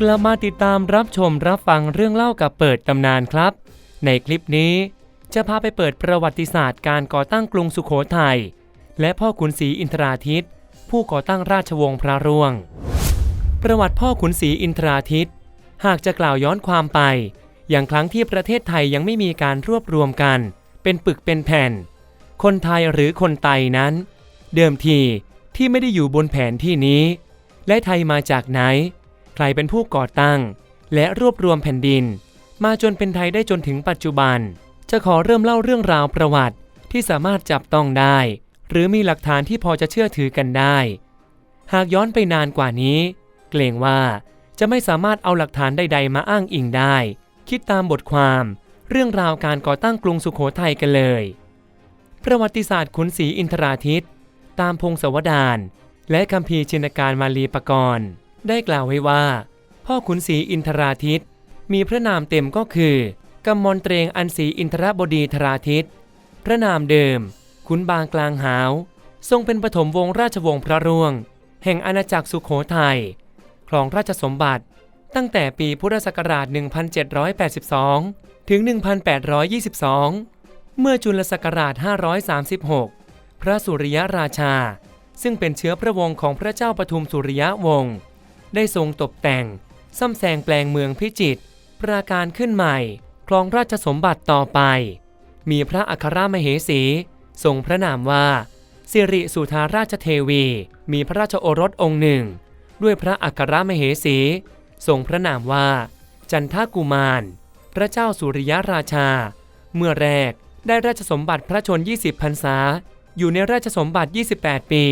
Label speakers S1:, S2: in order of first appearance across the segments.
S1: กลับมาติดตามรับชมรับฟังเรื่องเล่ากับเปิดตำนานครับ ในคลิปนี้จะพาไปเปิดประวัติศาสตร์การก่อตั้งกรุงสุขโขทัยและพ่อขุนศรีอินทราทิตย์ผู้ก่อตั้งราชวงศ์พระร่วง ประวัติพ่อขุนศรีอินทราทิตย์หากจะกล่าวย้อนความไป อย่างครั้งที่ประเทศไทยยังไม่มีการรวบรวมกัน เป็นปึกเป็นแผ่น คนไทยหรือคนไตนั้น เดิมทีที่ไม่ได้อยู่บนแผนที่นี้ และไทยมาจากไหน ใครเป็นผู้ก่อตั้ง และรวบรวมแผ่นดิน มาจนเป็นไทยได้จนถึงปัจจุบัน จะขอเริ่มเล่าเรื่องราวประวัติที่สามารถจับต้องได้ หรือมีหลักฐานที่พอจะเชื่อถือกันได้ หากย้อนไปนานกว่านี้ เกรงว่าจะไม่สามารถเอาหลักฐานใด ๆ มาอ้างอิงได้ คิดตามบทความ เรื่องราวการก่อตั้งกรุงสุขโขทัยกันเลย ประวัติศาสตร์ขุนศรีอินทราทิต ตามพงศวดารและคัมภีชินการมาลีปกรณ์ ได้กล่าวไว้ว่า พ่อขุนศรีอินทราทิตมีพระนามเต็มก็คือกำมลเตรงอันศรีอินทรบดีธราทิตพระนามเดิม ขุนบางกลางหาว ทรงเป็นปฐมวงศ์ราชวงศ์พระร่วง แห่งอาณาจักรสุขโขทัยครองราชสมบัติตั้งแต่ปีพุทธศักราช 1782 ถึง 1822 เมื่อจุลศักราช 536 พระสุริยราชา ซึ่งเป็นเชื้อพระวงศ์ของพระเจ้าปทุมสุริยวงศ์ ได้ทรงตกแต่ง ซ่อมแซงแปลงเมืองพิจิตรปราการขึ้นใหม่ครองราชสมบัติต่อไป มีพระอัครมเหสี ทรงพระนามว่า สิริสุธาราชเทวี มีพระราชโอรสองค์หนึ่ง ด้วยพระอัครมเหสี ทรงพระนามว่า จันทกุมาร พระเจ้าสุริยราชา เมื่อแรกได้ราชสมบัติพระชน 20พรรษา อยู่ในราชสมบัติ 28 ปี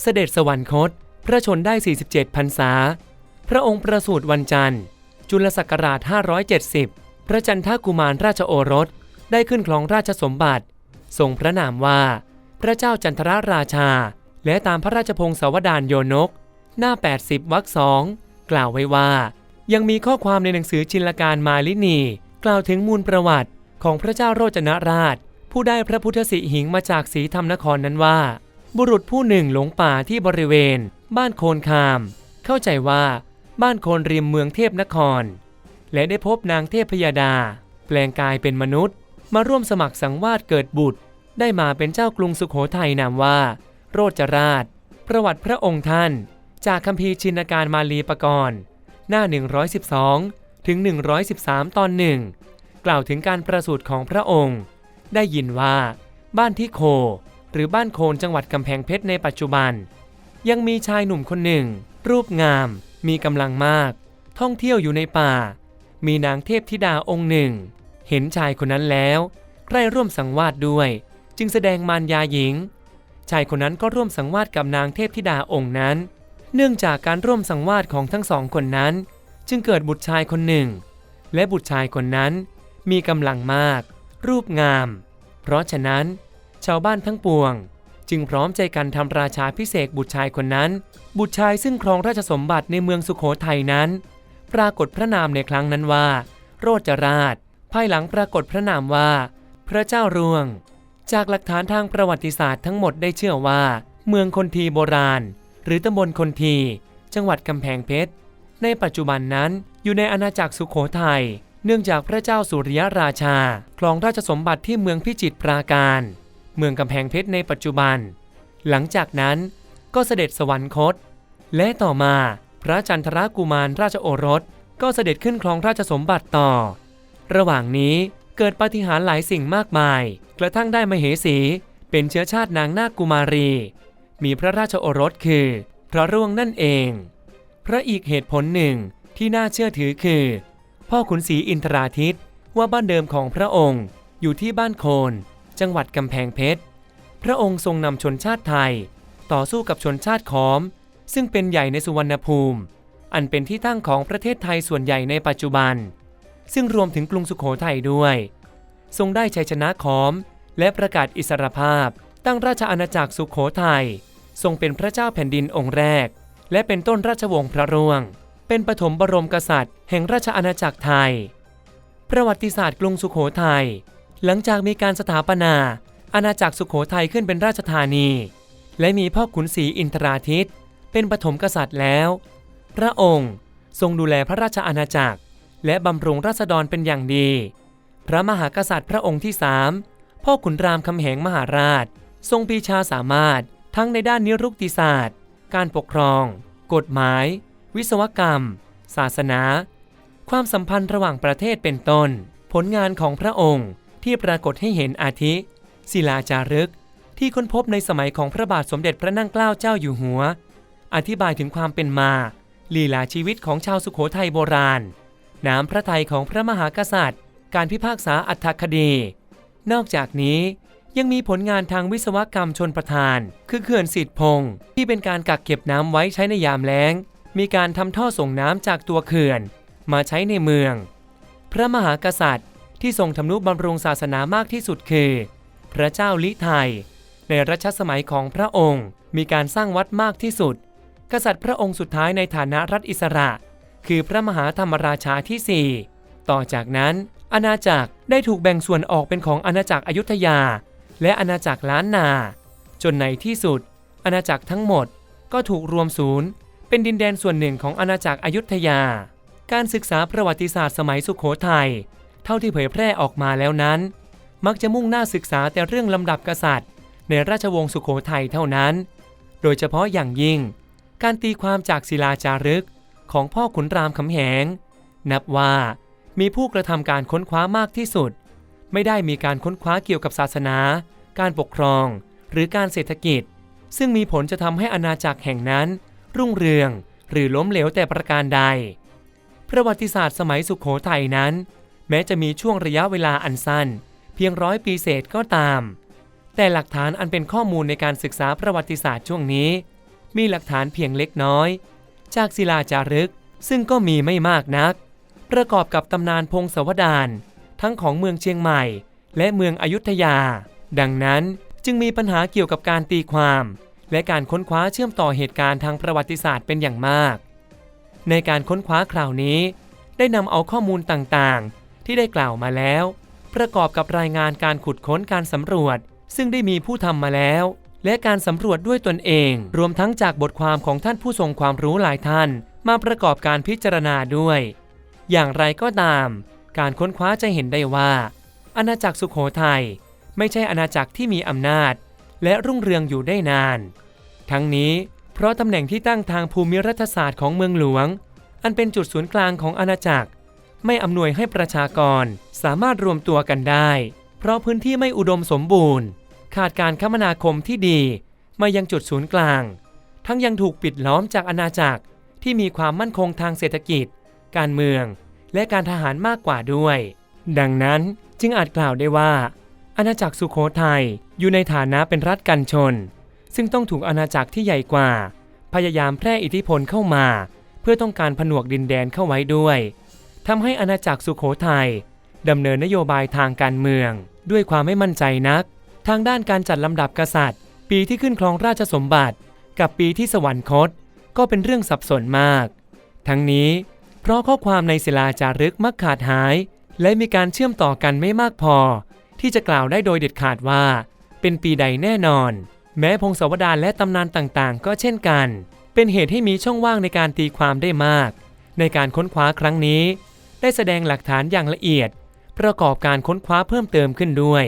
S1: เสด็จสวรรคต พระชนได้ 47พรรษา พระองค์ประสูติวันจันทร์ จุลศักราช 570 พระจันทกุมารราชโอรสได้ขึ้นครองราชสมบัติ ทรงพระนามว่า พระเจ้าจันทรราชา และตามพระราชพงศาวดารโยนก หน้า 80วรรคสองกล่าวไว้ว่า ยังมีข้อความในหนังสือจินลการมาลินี กล่าวถึงมูลประวัติของพระเจ้าโรจนราช ผู้ได้พระพุทธสิหิงมาจากสีธรรมนครนั้นว่า บุรุษผู้หนึ่งหลงป่าที่บริเวณ บ้านโคนคาม เข้าใจว่า บ้านโคนริมเมืองเทพนคร และได้พบนางเทพพยาดา แปลงกายเป็นมนุษย์ มาร่วมสมัครสังวาสเกิดบุตร ได้มาเป็นเจ้ากรุงสุขโขทัยนามว่า โรจราช ประวัติพระองค์ท่าน จากคัมภีร์ชินการมาลีปกรณ์หน้า 112 ถึง 113 ตอนหนึ่งกล่าวถึงการประสูติของพระองค์ ได้ยินว่า บ้านที่โค หรือบ้านโคนจังหวัดกำแพงเพชรในปัจจุบัน ยังมีชายหนุ่มคนหนึ่ง รูปงาม มีกำลังมาก ท่องเที่ยวอยู่ในป่า มีนางเทพธิดาองค์หนึ่ง เห็นชายคนนั้นแล้วใคร่ร่วมสังวาสด้วย จึงแสดงมารยาหญิง ชายคนนั้นก็ร่วมสังวาสกับนางเทพธิดาองค์นั้น เนื่องจากการร่วมสังวาสของทั้งสองคนนั้น จึงเกิดบุตรชายคนหนึ่ง และบุตรชายคนนั้น มีกำลังมาก รูปงาม เพราะฉะนั้น ชาวบ้านทั้งปวง จึงพร้อมใจกันทำราชาพิเศษบุตรชายคนนั้น บุตรชายซึ่งครองราชสมบัติในเมืองสุขโขทัยนั้น ปรากฏพระนามในครั้งนั้นว่า โรจราช ภายหลังปรากฏพระนามว่า พระเจ้ารวง จากหลักฐานทางประวัติศาสตร์ทั้งหมดได้เชื่อว่า เมืองคนทีโบราณ หรือตำบลคนที จังหวัดกำแพงเพชรในปัจจุบันนั้นอยู่ในอาณาจักรสุขโขทัยเนื่องจากพระเจ้าสุริยราชา ครองราชสมบัติที่เมืองพิจิตรปราการ เมืองกำแพงเพชรในปัจจุบัน หลังจากนั้นก็เสด็จสวรรคต และต่อมาพระจันทรกุมารราชโอรส ก็เสด็จขึ้นครองราชสมบัติต่อ ระหว่างนี้เกิดปาฏิหาริย์หลายสิ่งมากมาย กระทั่งได้มเหสี เป็นเชื้อชาตินางนาคกุมารี มีพระราชโอรสคือ พระร่วงนั่นเอง พระอีกเหตุผลหนึ่งที่น่าเชื่อถือคือ พ่อขุนศรีอินทราทิตว่าบ้านเดิมของพระองค์อยู่ที่บ้านโคน จังหวัดกำแพงเพชร พระองค์ทรงนำชนชาติไทย ต่อสู้กับชนชาติขอม ซึ่งเป็นใหญ่ในสุวรรณภูมิ อันเป็นที่ตั้งของประเทศไทยส่วนใหญ่ในปัจจุบัน ซึ่งรวมถึงกรุงสุขโขทัยด้วย ทรงได้ชัยชนะขอม และประกาศอิสรภาพ ตั้งราชอาณาจักรสุขโขทัยทรงเป็นพระเจ้าแผ่นดินองค์แรก และเป็นต้นราชวงศ์พระร่วง เป็นปฐมบรมกษัตริย์ แห่งราชอาณาจักรไทย ประวัติศาสตร์กรุงสุขโขทัย หลังจากมีการสถาปนา อาณาจักรสุขโขทัยขึ้นเป็นราชธานี และมีพ่อขุนศรีอินทราทิตย์เป็นปฐมกษัตริย์แล้ว พระองค์ทรงดูแลพระราชอาณาจักร และบำรุงราษฎรเป็นอย่างดี พระมหากษัตริย์พระองค์ที่สามพ่อขุนรามคำแหงมหาราช ทรงปีชาสามารถทั้งในด้านนิรุกติศาสตร์ การปกครอง กฎหมาย วิศวกรรม ศาสนา ความสัมพันธ์ระหว่างประเทศเป็นต้น ผลงานของพระองค์ ที่ปรากฏให้เห็นอาทิ ศิลาจารึก ที่ค้นพบในสมัยของพระบาทสมเด็จพระนั่งเกล้าเจ้าอยู่หัว อธิบายถึงความเป็นมา ลีลาชีวิตของชาวสุโขทัยโบราณ น้ำพระทัยของพระมหากษัตริย์ การพิพากษาอัตถคดี นอกจากนี้ยังมีผลงานทางวิศวกรรมชนประทาน คือเขื่อนสิทธิพงศ์ที่เป็นการกักเก็บน้ำไว้ใช้ในยามแล้ง มีการทำท่อส่งน้ำจากตัวเขื่อน มาใช้ในเมือง พระมหากษัตริย์ ที่ทรงทำนุบำรุงศาสนามากที่สุดคือ พระเจ้าลิไทย ในรัชสมัยของพระองค์มีการสร้างวัดมากที่สุด กษัตริย์พระองค์สุดท้ายในฐานะรัฐอิสระ คือพระมหาธรรมราชาที่ 4 ต่อจากนั้น อาณาจักรได้ถูกแบ่งส่วนออกเป็นของอาณาจักรอยุธยา และอาณาจักรล้านนา จนในที่สุด อาณาจักรทั้งหมดก็ถูกรวมศูนย์เป็นดินแดนส่วนหนึ่งของอาณาจักรอยุธยา การศึกษาประวัติศาสตร์สมัยสุขโขทัย เท่าที่เผยแพร่ออกมาแล้วนั้น มักจะมุ่งหน้าศึกษาแต่เรื่องลำดับกษัตริย์ ในราชวงศ์สุขโขทัยเท่านั้น โดยเฉพาะอย่างยิ่ง การตีความจากศิลาจารึกของพ่อขุนรามคำแหง นับว่ามีผู้กระทำการค้นคว้ามากที่สุด ไม่ได้มีการค้นคว้าเกี่ยวกับศาสนา การปกครอง หรือการเศรษฐกิจ ซึ่งมีผลจะทำให้อาณาจักรแห่งนั้น รุ่งเรืองหรือล้มเหลวแต่ประการใด ประวัติศาสตร์สมัยสุขโขทัยนั้น แม้จะมีช่วงระยะเวลาอันสั้น เพียงร้อยปีเศษก็ตาม แต่หลักฐานอันเป็นข้อมูลในการศึกษาประวัติศาสตร์ช่วงนี้ มีหลักฐานเพียงเล็กน้อย จากศิลาจารึกซึ่งก็มีไม่มากนัก ประกอบกับตำนานพงศาวดารทั้งของเมืองเชียงใหม่ และเมืองอยุธยา ดังนั้นจึงมีปัญหาเกี่ยวกับการตีความ และการค้นคว้าเชื่อมต่อเหตุการณ์ทางประวัติศาสตร์เป็นอย่างมาก ในการค้นคว้าคราวนี้ ได้นำเอาข้อมูลต่างๆ ที่ได้กล่าวมาแล้ว ประกอบกับรายงานการขุดค้นการสำรวจ ซึ่งได้มีผู้ทำมาแล้ว และการสำรวจด้วยตนเอง รวมทั้งจากบทความของท่านผู้ทรงความรู้หลายท่าน มาประกอบการพิจารณาด้วย อย่างไรก็ตาม การค้นคว้าจะเห็นได้ว่า อาณาจักรสุขโขทัยไม่ใช่อาณาจักรที่มีอำนาจ และรุ่งเรืองอยู่ได้นาน ทั้งนี้เพราะตำแหน่งที่ตั้งทางภูมิรัฐศาสตร์ของเมืองหลวง อันเป็นจุดศูนย์กลางของอาณาจักร ไม่อำนวยให้ประชากรสามารถรวมตัวกันได้ เพราะพื้นที่ไม่อุดมสมบูรณ์ ขาดการคมนาคมที่ดี มายังจุดศูนย์กลาง ทั้งยังถูกปิดล้อมจากอาณาจักรที่มีความมั่นคงทางเศรษฐกิจ การเมือง และการทหารมากกว่าด้วย ดังนั้นจึงอาจกล่าวได้ว่า อาณาจักรสุโขทัยอยู่ในฐานะเป็นรัฐกันชน ซึ่งต้องถูกอาณาจักรที่ใหญ่กว่า พยายามแพร่อิทธิพลเข้ามา เพื่อต้องการผนวกดินแดนเข้าไว้ด้วย ทำให้อาณาจักรสุโขทัยดำเนินนโยบายทางการเมือง ด้วยความไม่มั่นใจนัก ทางด้านการจัดลำดับกษัตริย์ ปีที่ขึ้นครองราชสมบัติ กับปีที่สวรรคต ก็เป็นเรื่องสับสนมาก ทั้งนี้เพราะข้อความในศิลาจารึกมักขาดหาย และมีการเชื่อมต่อกันไม่มากพอ ที่จะกล่าวได้โดยเด็ดขาดว่า เป็นปีใดแน่นอน แม้พงศาวดารและตำนานต่างๆ ก็เช่นกัน เป็นเหตุให้มีช่องว่างในการตีความได้มาก ในการค้นคว้าครั้งนี้ ได้แสดงหลักฐานอย่างละเอียด ประกอบการค้นคว้าเพิ่มเติมขึ้นด้วย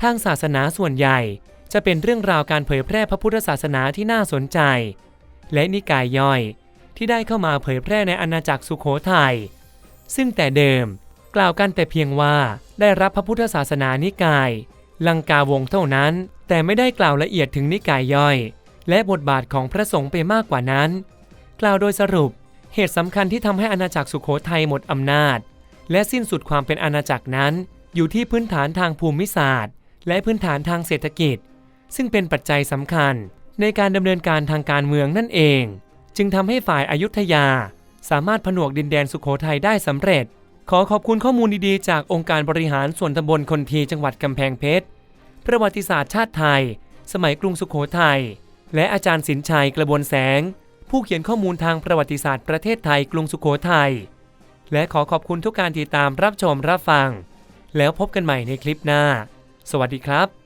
S1: ทางศาสนาส่วนใหญ่จะเป็นเรื่องราวการเผยแพร่พระพุทธศาสนาที่น่าสนใจ และนิกายย่อยที่ได้เข้ามาเผยแพร่ในอาณาจักรสุโขทัยซึ่งแต่เดิมกล่าวกันแต่เพียงว่าได้รับพระพุทธศาสนานิกาย ลังกาวงเท่านั้น แต่ไม่ได้กล่าวละเอียดถึงนิกายย่อย และบทบาทของพระสงฆ์ไปมากกว่านั้น กล่าวโดยสรุป เหตุสำคัญที่ทำให้อาณาจักรสุโขทัยหมดอำนาจ และสิ้นสุดความเป็นอาณาจักรนั้น อยู่ที่พื้นฐานทางภูมิศาสตร์ และพื้นฐานทางเศรษฐกิจ ซึ่งเป็นปัจจัยสำคัญในการดำเนินการทางการเมืองนั่นเอง จึงทำให้ฝ่ายอายุทยา สามารถผนวกดินแดนสุโขทัยได้สำเร็จ ขอขอบคุณข้อมูลดีๆ จากองค์การบริหารส่วนตำบลคนทีจังหวัดกำแพงเพชรประวัติศาสตร์ชาติไทย สมัยกรุงสุโขทัยและอาจารย์สินชัยกระบวนแสง ผู้เขียนข้อมูลทางประวัติศาสตร์ประเทศไทยกรุงสุโขทัย และขอขอบคุณทุกการติดตามรับชมรับฟัง แล้วพบกันใหม่ในคลิปหน้า สวัสดีครับ